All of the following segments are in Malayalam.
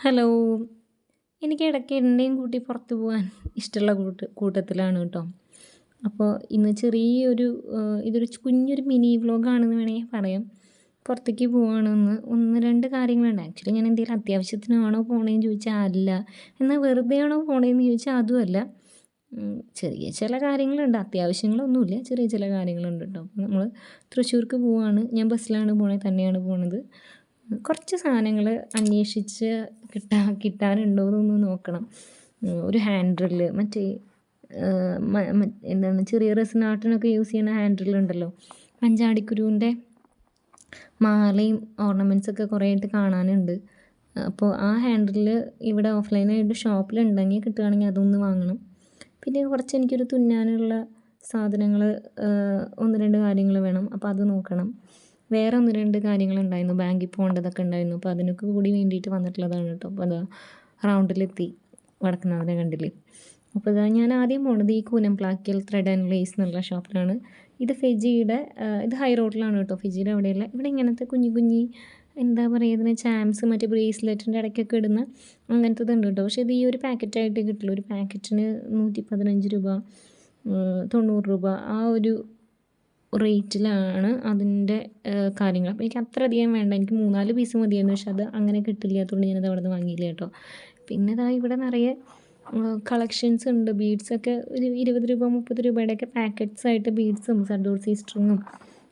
ഹലോ. എനിക്ക് ഇടയ്ക്ക് എന്റെയും കൂട്ടി പുറത്ത് പോകാൻ ഇഷ്ടമുള്ള കൂട്ട് കൂട്ടത്തിലാണ് കേട്ടോ. അപ്പോൾ ഇന്ന് ചെറിയൊരു ഇതൊരു കുഞ്ഞൊരു മിനി വ്ലോഗാണെന്ന് വേണമെങ്കിൽ പറയാം. പുറത്തേക്ക് പോവുകയാണെന്ന് ഒന്ന് രണ്ട് കാര്യങ്ങളുണ്ട് ആക്ച്വലി ഞാൻ എന്തെങ്കിലും അത്യാവശ്യത്തിനാണോ പോണേന്ന് ചോദിച്ചാൽ അല്ല. എന്നാൽ വെറുതെ ആണോ പോണേന്ന് ചോദിച്ചാൽ അതുമല്ല ചെറിയ ചില കാര്യങ്ങളുണ്ട്. അത്യാവശ്യങ്ങളൊന്നുമില്ല. ചെറിയ ചില കാര്യങ്ങളുണ്ട് കേട്ടോ. നമ്മൾ തൃശ്ശൂർക്ക് പോവുകയാണ് ഞാൻ ബസ്സിലാണ് പോണേ തന്നെയാണ് പോണത്. കുറച്ച് സാധനങ്ങൾ അന്വേഷിച്ച് കിട്ടാ കിട്ടാനുണ്ടോ എന്നൊന്ന് നോക്കണം ഒരു ഹാൻഡ് ഡ്രില്ല് മറ്റേ എന്താണ് ചെറിയ റെസിനാട്ടിനൊക്കെ യൂസ് ചെയ്യുന്ന ഹാൻഡ് ഡ്രില്ലുണ്ടല്ലോ പഞ്ചാടിക്കുരുവിന്റെ മാലയും ഓർണമെന്റ്സൊക്കെ കുറേ ആയിട്ട് കാണാനുണ്ട്. അപ്പോൾ ആ ഹാൻഡിൽ ഇവിടെ ഓഫ്ലൈനായിട്ട് ഷോപ്പിലുണ്ടെങ്കിൽ കിട്ടുകയാണെങ്കിൽ അതൊന്ന് വാങ്ങണം. പിന്നെ കുറച്ച് എനിക്കൊരു തുന്നാനുള്ള സാധനങ്ങൾ ഒന്ന് രണ്ട് കാര്യങ്ങൾ വേണം. അപ്പോൾ അത് നോക്കണം. വേറെ ഒന്ന് രണ്ട് കാര്യങ്ങളുണ്ടായിരുന്നു. ബാങ്കിൽ പോകേണ്ടതൊക്കെ ഉണ്ടായിരുന്നു. അപ്പോൾ അതിനൊക്കെ കൂടി വേണ്ടിയിട്ട് വന്നിട്ടുള്ളതാണ് കേട്ടോ. അപ്പോൾ അതാ റൗണ്ടിലെത്തി വടക്കുന്നാഥനെ കണ്ടില്ലേ. അപ്പോൾ ഇതാ ഞാൻ ആദ്യം പോണത് ഈ കൂനംപ്ലാക്കിൽ ത്രെഡ് ആൻഡ് ലേസ് എന്നുള്ള ഷോപ്പിലാണ്. ഇത് ഫെജിയുടെ ഇത് ഹൈ റോഡിലാണ് കേട്ടോ. ഫെജിയുടെ അവിടെയുള്ള ഇവിടെ ഇങ്ങനത്തെ കുഞ്ഞു കുഞ്ഞി എന്താ പറയുക ഇതിന് ചാംസ് മറ്റേ ബ്രേസ്ലെറ്റിന്റെ ഇടയ്ക്കൊക്കെ ഇടുന്ന അങ്ങനത്തെ ഉണ്ട് കേട്ടോ. പക്ഷേ ഇത് ഈ ഒരു പാക്കറ്റായിട്ട് കിട്ടുള്ളൂ. ഒരു പാക്കറ്റിന് നൂറ്റി പതിനഞ്ച് രൂപ തൊണ്ണൂറ് രൂപ ആ ഒരു റേറ്റിലാണ് അതിന്റെ കാര്യങ്ങൾ. അപ്പോൾ എനിക്ക് അത്ര അധികം വേണ്ട. എനിക്ക് മൂന്നാൽ പീസ് മതിയായിരുന്നു. പക്ഷെ അത് അങ്ങനെ കിട്ടില്ലാത്തതുകൊണ്ട് ഞാനത് അവിടെ നിന്ന് വാങ്ങിയില്ല കേട്ടോ. പിന്നെ ഇതാ ഇവിടെ നിറയെ കളക്ഷൻസ് ഉണ്ട്. ബീഡ്സൊക്കെ ഒരു ഇരുപത് രൂപ മുപ്പത് രൂപയുടെയൊക്കെ പാക്കറ്റ്സ് ആയിട്ട് ബീഡ്സും സഡോർസി സ്ട്രിങ്ങും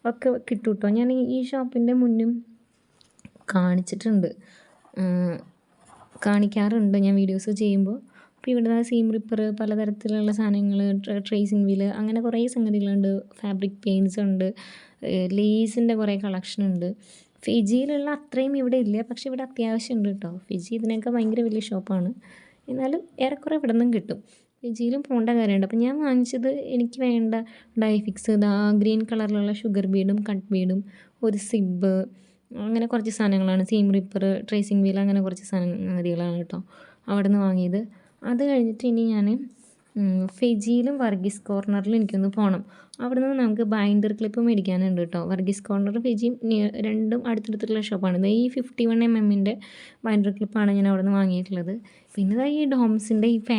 ഒക്കെ കിട്ടും കേട്ടോ. ഞാൻ ഈ ഷോപ്പിന്റെ മുന്നും കാണിച്ചിട്ടുണ്ട്. കാണിക്കാറുണ്ട് ഞാൻ വീഡിയോസ് ചെയ്യുമ്പോൾ. അപ്പോൾ ഇവിടെ സീം റിപ്പർ പലതരത്തിലുള്ള സാധനങ്ങൾ ട്രേസിങ് വീൽ അങ്ങനെ കുറേ സംഗതികളുണ്ട്. ഫാബ്രിക് പെയിൻസ് ഉണ്ട്. ലേസിന്റെ കുറേ കളക്ഷൻ ഉണ്ട്. ഫിജിയിലുള്ള അത്രയും ഇവിടെ ഇല്ല. പക്ഷേ ഇവിടെ അത്യാവശ്യം ഉണ്ട് കേട്ടോ ഫിജി ഇതിനൊക്കെ ഭയങ്കര വലിയ ഷോപ്പാണ് എന്നാലും ഏറെക്കുറെ ഇവിടെ നിന്നും കിട്ടും. ഫിജിയിലും പോകേണ്ട കാര്യമുണ്ട്. അപ്പോൾ ഞാൻ വാങ്ങിച്ചത് എനിക്ക് വേണ്ട ഡൈഫിക്സ് ഇതാ ഗ്രീൻ കളറിലുള്ള ഷുഗർ ബീഡും കട്ട് ബീഡും ഒരു സിബ് അങ്ങനെ കുറച്ച് സാധനങ്ങളാണ്. സീം റിപ്പർ ട്രേസിങ് വീൽ അങ്ങനെ കുറച്ച് സാധനങ്ങളാണ് കേട്ടോ അവിടെ നിന്ന് വാങ്ങിയത്. അത് കഴിഞ്ഞിട്ട് ഇനി ഞാൻ ഫെജിയിലും വർഗീസ് കോർണറിലും എനിക്കൊന്ന് പോകണം അവിടെ നിന്ന് നമുക്ക് ബൈൻഡർ ക്ലിപ്പ് മേടിക്കാനുണ്ട് കേട്ടോ വർഗീസ് കോർണർ ഫെജിയും രണ്ടും അടുത്തടുത്തുള്ള ഷോപ്പാണ് ഈ ഫിഫ്റ്റി വൺ എം എമ്മിന്റെ ബൈൻഡർ ക്ലിപ്പാണ് ഞാൻ അവിടെ നിന്ന് വാങ്ങിയിട്ടുള്ളത്. പിന്നെ ഈ ഡോംസിന്റെ ഈ ഫാ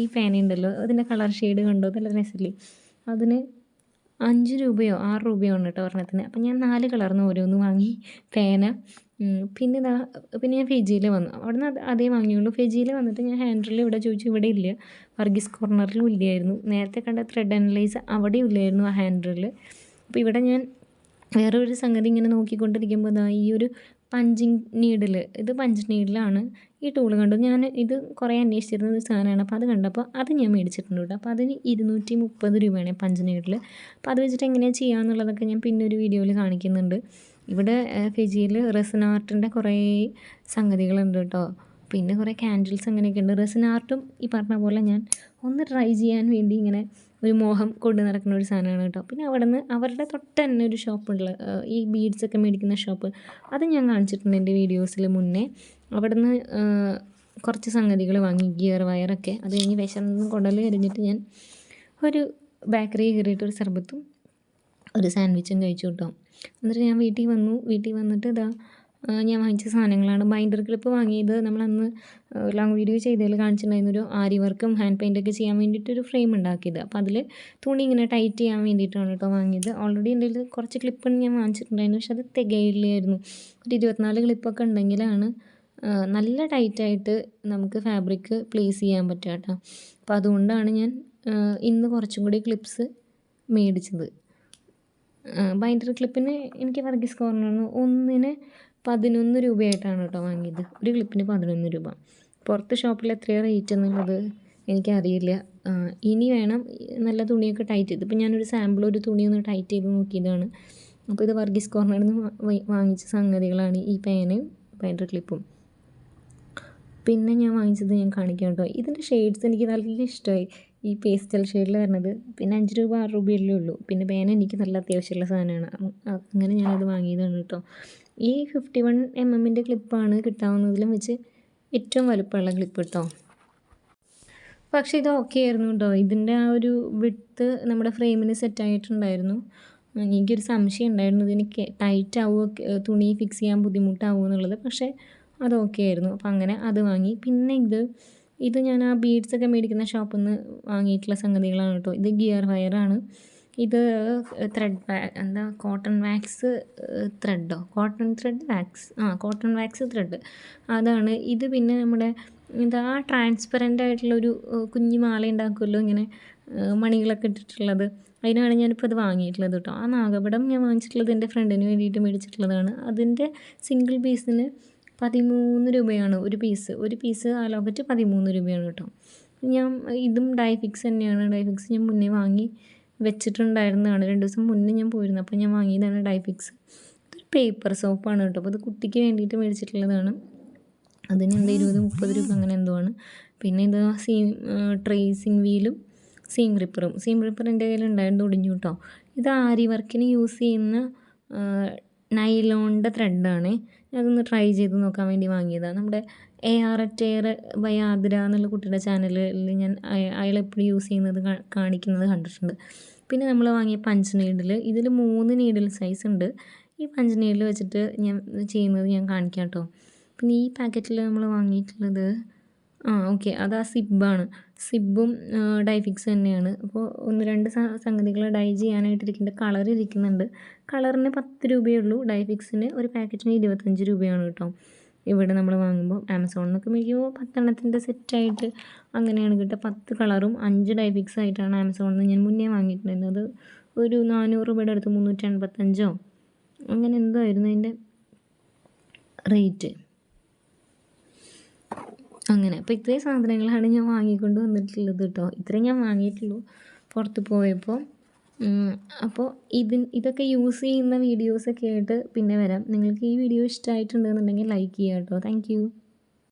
ഈ ഫാനുണ്ടല്ലോ അതിന്റെ കളർ ഷെയ്ഡ് കണ്ടോ? നല്ല രസമില്ലേ അതിന് അഞ്ച് രൂപയോ ആറ് രൂപയോ ആണ് കേട്ടോ ഒരെണ്ണത്തിന്. അപ്പം ഞാൻ നാല് കളർന്ന് ഓരോന്ന് വാങ്ങി. പേന പിന്നെ ഇതാ പിന്നെ ഞാൻ ഫെജിയിൽ വന്നു. അവിടെ നിന്ന് അതേ വാങ്ങിയുള്ളൂ. ഫെജിയിൽ വന്നിട്ട് ഞാൻ ഹാൻഡിൽ ഇവിടെ ചോദിച്ചു ഇവിടെ ഇല്ല. വർഗീസ് കോർണറിലും ഇല്ലായിരുന്നു. നേരത്തെ കണ്ട ത്രെഡ് അനലൈസ് അവിടെയും ഇല്ലായിരുന്നു ആ ഹാൻഡിൽ അപ്പോൾ ഇവിടെ ഞാൻ വേറെ ഒരു സംഗതി ഇങ്ങനെ നോക്കിക്കൊണ്ടിരിക്കുമ്പോൾ ഇതാ ഈ ഒരു പഞ്ചിങ് നീഡിൽ ഇത് പഞ്ച് നീഡിലാണ് ഈ ടൂൾ കണ്ടു. ഞാൻ ഇത് കുറേ അന്വേഷിച്ചിരുന്ന ഒരു സാധനമാണ്. അപ്പോൾ അത് കണ്ടപ്പോൾ അത് ഞാൻ മേടിച്ചിട്ടുണ്ട് അപ്പോൾ അതിന് ഇരുന്നൂറ്റി മുപ്പത് രൂപയാണ് പഞ്ച് നീഡിൽ അപ്പോൾ അത് വെച്ചിട്ട് എങ്ങനെയാണ് ചെയ്യുക എന്നുള്ളതൊക്കെ ഞാൻ പിന്നെ ഒരു വീഡിയോയിൽ കാണിക്കുന്നുണ്ട്. ഇവിടെ ഫിജിയിൽ റെസിൻ ആർട്ടിന്റെ കുറേ സംഗതികളുണ്ട് കേട്ടോ. പിന്നെ കുറേ ക്യാൻഡിൽസ് അങ്ങനെയൊക്കെ ഉണ്ട്. റെസിൻ ആർട്ടും ഈ പറഞ്ഞ പോലെ ഞാൻ ഒന്ന് ട്രൈ ചെയ്യാൻ വേണ്ടി ഇങ്ങനെ ഒരു മോഹം കൊണ്ടു നടക്കുന്ന ഒരു സാധനമാണ് കേട്ടോ. പിന്നെ അവിടെ നിന്ന് അവരുടെ തൊട്ട് തന്നെ ഒരു ഷോപ്പുള്ള ഈ ബീഡ്സൊക്കെ മേടിക്കുന്ന ഷോപ്പ്. അത് ഞാൻ കാണിച്ചിട്ടുണ്ട് എന്റെ വീഡിയോസിൽ മുന്നേ. അവിടെ നിന്ന് കുറച്ച് സംഗതികൾ വാങ്ങി ഗിയർ വയറൊക്കെ. അത് കഴിഞ്ഞ് വിശന്ന് കുടൽ കരിഞ്ഞിട്ട് ഞാൻ ഒരു ബേക്കറി കയറിയിട്ട് ഒരു സർബത്തും ഒരു സാൻഡ്വിച്ചും കഴിച്ചു കേട്ടോ എന്നിട്ട് ഞാൻ വീട്ടിൽ വന്നു. വീട്ടിൽ വന്നിട്ട് ഇതാ ഞാൻ വാങ്ങിച്ച സാധനങ്ങളാണ്. ബൈൻഡർ ക്ലിപ്പ് വാങ്ങിയത്. നമ്മളന്ന് ലോങ് വീഡിയോ ചെയ്തതിൽ കാണിച്ചിട്ടുണ്ടായിരുന്നു ഒരു ആരി വർക്കും ഹാൻഡ് പെയിന്റൊക്കെ ചെയ്യാൻ വേണ്ടിയിട്ട് ഒരു ഫ്രെയിം ഉണ്ടാക്കിയത്. അപ്പോൾ അതിൽ തുണി ഇങ്ങനെ ടൈറ്റ് ചെയ്യാൻ വേണ്ടിയിട്ടാണ് കേട്ടോ വാങ്ങിയത്. ഓൾറെഡി എന്റെ കുറച്ച് ക്ലിപ്പ് ഞാൻ വാങ്ങിച്ചിട്ടുണ്ടായിരുന്നു. പക്ഷെ അത് തികയില്ലായിരുന്നു. ഒരു ഇരുപത്തിനാല് ക്ലിപ്പൊക്കെ ഉണ്ടെങ്കിലാണ് നല്ല ടൈറ്റായിട്ട് നമുക്ക് ഫാബ്രിക് പ്ലേസ് ചെയ്യാൻ പറ്റുക കേട്ടോ. അപ്പോൾ അതുകൊണ്ടാണ് ഞാൻ ഇന്ന് കുറച്ചും കൂടി ക്ലിപ്സ് മേടിച്ചത്. ബൈൻഡർ ക്ലിപ്പിന് എനിക്ക് വർഗീസ് കോർണറിന് ഒന്നിന് പതിനൊന്ന് രൂപയായിട്ടാണ് കേട്ടോ വാങ്ങിയത്. ഒരു ക്ലിപ്പിന് പതിനൊന്ന് രൂപ. പുറത്ത് ഷോപ്പിൽ എത്രയാണ് റേറ്റ് എന്നുള്ളത് എനിക്കറിയില്ല. ഇനി വേണം നല്ല തുണിയൊക്കെ ടൈറ്റ് ചെയ്ത്. ഇപ്പം ഞാനൊരു സാമ്പിൾ ഒരു തുണി ഒന്ന് ടൈറ്റ് ചെയ്ത് നോക്കിയതാണ്. അപ്പോൾ ഇത് വർഗീസ് കോർണറിൽ നിന്ന് വാങ്ങിച്ച സംഗതികളാണ് ഈ പേനയും ബൈൻഡർ ക്ലിപ്പും പിന്നെ ഞാൻ വാങ്ങിച്ചത് ഞാൻ കാണിക്കാം കേട്ടോ. ഇതിന്റെ ഷെയ്ഡ്സ് എനിക്ക് നല്ല ഇഷ്ടമായി. ഈ പേസ്റ്റൽ ഷെയ്ഡിൽ വരണത്. പിന്നെ അഞ്ച് രൂപ ആറ് രൂപയല്ലേ ഉള്ളൂ. പിന്നെ പേന എനിക്ക് നല്ല അത്യാവശ്യമുള്ള സാധനമാണ്. അങ്ങനെ ഞാനത് വാങ്ങിയതാണ് കേട്ടോ ഈ ഫിഫ്റ്റി വൺ എം എമ്മിന്റെ ക്ലിപ്പാണ് കിട്ടാവുന്നതിലും വെച്ച് ഏറ്റവും വലുപ്പമുള്ള ക്ലിപ്പ് കേട്ടോ പക്ഷേ ഇത് ഓക്കെ ആയിരുന്നു കേട്ടോ ഇതിന്റെ ആ ഒരു വിട്ട് നമ്മുടെ ഫ്രെയിമിന് സെറ്റായിട്ടുണ്ടായിരുന്നു എനിക്കൊരു സംശയം ഉണ്ടായിരുന്നു. ഇതിന് ടൈറ്റ് ആവുമോ തുണി ഫിക്സ് ചെയ്യാൻ ബുദ്ധിമുട്ടാവുമോ എന്നുള്ളത്. പക്ഷേ അത് ഓക്കെ ആയിരുന്നു. അപ്പോൾ അങ്ങനെ അത് വാങ്ങി. പിന്നെ ഇത് ഇത് ഞാൻ ആ ബീഡ്സൊക്കെ മേടിക്കുന്ന ഷോപ്പിൽ നിന്ന് വാങ്ങിയിട്ടുള്ള സംഗതികളാണ് കേട്ടോ. ഇത് ഗിയർ വയറാണ് ഇത് ത്രെഡ് എന്താ കോട്ടൺ വാക്സ് ത്രെഡോ കോട്ടൺ ത്രെഡ് വാക്സ് ആ കോട്ടൺ വാക്സ് ത്രെഡ് അതാണ്. ഇത് പിന്നെ നമ്മുടെ എന്താ ട്രാൻസ്പെറന്റ് ആയിട്ടുള്ളൊരു കുഞ്ഞു മാല ഉണ്ടാക്കുമല്ലോ ഇങ്ങനെ മണികളൊക്കെ ഇട്ടിട്ടുള്ളത്. അതിനാണ് ഞാനിപ്പോൾ അത് വാങ്ങിയിട്ടുള്ളത് കേട്ടോ. ആ നാഗപടം ഞാൻ വാങ്ങിച്ചിട്ടുള്ളത് എന്റെ ഫ്രണ്ടിന് വേണ്ടിയിട്ട് മേടിച്ചിട്ടുള്ളതാണ്. അതിന്റെ സിംഗിൾ പീസിന് പതിമൂന്ന് രൂപയാണ് ഒരു പീസ് ഒരു പീസ് ആ പതിമൂന്ന് രൂപയാണ് കേട്ടോ. ഞാൻ ഇതും ഡൈഫിക്സ് തന്നെയാണ്. ഡൈഫിക്സ് ഞാൻ മുന്നേ വാങ്ങി വെച്ചിട്ടുണ്ടായിരുന്നതാണ്. രണ്ട് ദിവസം മുന്നേ ഞാൻ പോയിരുന്നു. അപ്പോൾ ഞാൻ വാങ്ങിയതാണ് ഡൈഫിക്സ് ഇതൊരു പേപ്പർ സോപ്പാണ് കേട്ടോ. അപ്പോൾ അത് കുട്ടിക്ക് വേണ്ടിയിട്ട് മേടിച്ചിട്ടുള്ളതാണ്. അതിന് എന്താ ഇരുപത് മുപ്പത് രൂപ അങ്ങനെ എന്തോ ആണ്. പിന്നെ ഇത് സീം ട്രേസിങ് വീലും സീം റിപ്പറും സീം റിപ്പർ എന്റെ കയ്യിൽ ഉണ്ടായിരുന്നു ഒടിഞ്ഞു കേട്ടോ. ഇത് ആരി വർക്കിന് യൂസ് ചെയ്യുന്ന നൈലോണിന്റെ ത്രെഡാണ് അതൊന്ന് ട്രൈ ചെയ്ത് നോക്കാൻ വേണ്ടി വാങ്ങിയതാണ് നമ്മുടെ A R at air by Athira എന്നുള്ള കുട്ടിയുടെ ചാനലിൽ ഞാൻ അയാൾ എപ്പോഴും യൂസ് ചെയ്യുന്നത് കാണിക്കുന്നത് കണ്ടിട്ടുണ്ട്. പിന്നെ നമ്മൾ വാങ്ങിയ പഞ്ച് നീഡിൽ ഇതിൽ മൂന്ന് നീഡിൽ സൈസ് ഉണ്ട്. ഈ പഞ്ച് നീഡിൽ വെച്ചിട്ട് ഞാൻ ചെയ്യുന്നത് ഞാൻ കാണിക്കാം കേട്ടോ പിന്നെ ഈ പാക്കറ്റിൽ നമ്മൾ വാങ്ങിയിട്ടുള്ളത് ആ ഓക്കെ. അത് ആ സിബാണ്. സിബും ഡൈഫിക്സ് തന്നെയാണ്. അപ്പോൾ ഒന്ന് രണ്ട് സംഗതികൾ ഡൈ ചെയ്യാനായിട്ടിരിക്കേണ്ട കളർ ഇരിക്കുന്നുണ്ട്. കളറിന് പത്ത് രൂപയേ ഉള്ളൂ. ഡൈഫിക്സിന് ഒരു പാക്കറ്റിന് ഇരുപത്തഞ്ച് രൂപയാണ് കേട്ടോ. ഇവിടെ നമ്മൾ വാങ്ങുമ്പോൾ ആമസോണിൽ നിന്നൊക്കെ മേടിക്കുമ്പോൾ പത്തെണ്ണത്തിന്റെ സെറ്റായിട്ട് അങ്ങനെയാണ് കിട്ടുക. പത്ത് കളറും അഞ്ച് ഡൈഫിക്സ് ആയിട്ടാണ് ആമസോണിൽ നിന്ന് ഞാൻ മുന്നേ വാങ്ങിയിട്ടുണ്ടായിരുന്നത്. ഒരു നാനൂറ് രൂപയുടെ അടുത്ത് മുന്നൂറ്റി എൺപത്തഞ്ചോ അങ്ങനെ എന്തോ ആയിരുന്നു അതിന്റെ റേറ്റ്. അങ്ങനെ. അപ്പോൾ ഇത്രയും സാധനങ്ങളാണ് ഞാൻ വാങ്ങിക്കൊണ്ട് വന്നിട്ടുള്ളത് കേട്ടോ ഇത്രയും ഞാൻ വാങ്ങിയിട്ടുള്ളൂ പുറത്ത് പോയപ്പോൾ അപ്പോൾ ഇതിൻ ഇതൊക്കെ യൂസ് ചെയ്യുന്ന വീഡിയോസൊക്കെ ആയിട്ട് പിന്നെ വരാം. നിങ്ങൾക്ക് ഈ വീഡിയോ ഇഷ്ടമായിട്ടുണ്ടെന്നുണ്ടെങ്കിൽ ലൈക്ക് ചെയ്യുക കേട്ടോ താങ്ക്